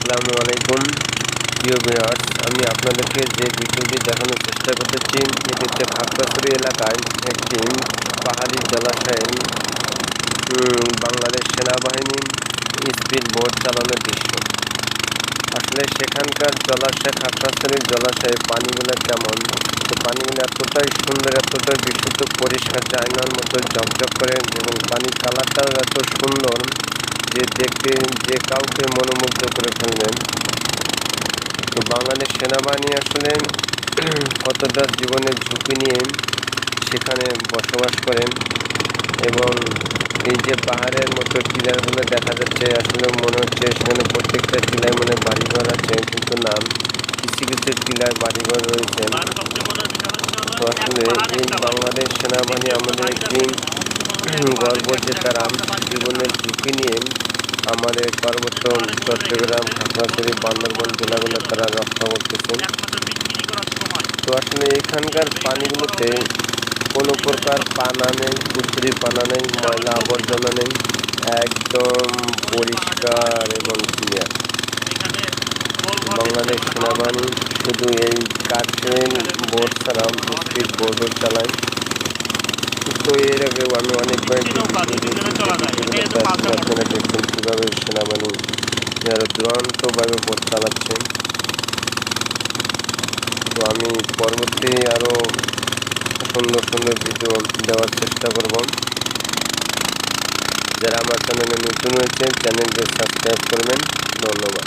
আসসালামু আলাইকুম। প্রিয় ভিউয়ার্স, আমি আপনাদেরকে যে ভিডিওটি দেখানোর চেষ্টা করতেছি এটি হচ্ছে খাগড়াছড়ি এলাকায় একটি পাহাড়ি জলাশয়ে বাংলাদেশ সেনাবাহিনী স্পিড বোট চালানোর দৃশ্য। আসলে সেখানকার জলাশয় খাগড়াছড়ির জলাশয়ে পানিগুলো কেমন? তো পানিগুলো এতটাই সুন্দর, এতটাই বিশুদ্ধ, পরিষ্কার চায়নার মতো ঝকঝক করে, এবং পানির কালারটাও এত সুন্দর। যে দেখতে যে কাউকে মনোমুগ্ধ করে ফেলবেন তো বাংলাদেশ সেনাবাহিনী আসলে কতটা জীবনের ঝুঁকি নিয়ে সেখানে বসবাস করেন এবং এই যে পাহাড়ের মতো টিলারগুলো দেখা যাচ্ছে, আসলে মনে হচ্ছে সেখানে প্রত্যেকটা টিলায় মনে বাড়িঘর আছে, কিন্তু না, কিছু কিছু টিলায় বাড়িঘর রয়েছে। তো আসলে এই বাংলাদেশ সেনাবাহিনী আমাদের একটি গর্ব যে তারা জীবনের ঝুঁকি নিয়ে আমাদের পার্বত্য চট্টগ্রাম খাগড়াছড়ি বান্দরবন জেলাগুলো তারা রক্ষা করতেছে। তো আসলে এখানকার পানিগুলোতে কোনো প্রকার পানা নেই, পুকুরি পানা নেই, ময়লা আবর্জনা নেই, একদম পরিষ্কার এবং ক্লিয়ার বাংলাদেশ সেনাবাহিনী শুধু এই কাঠের বোট ছাড়া স্পিড বোটও চালায়। তো এর আগেও আমি অনেকবার আপনারা দেখছেন কীভাবে সেনাবাহিনী যারা দুরন্তভাবে চালাচ্ছে। তো আমি পরবর্তী আরও সুন্দর সুন্দর ভিডিও দেওয়ার চেষ্টা করব। যারা আমার চ্যানেলে নতুন হয়েছে চ্যানেলকে সাবস্ক্রাইব করবেন। ধন্যবাদ।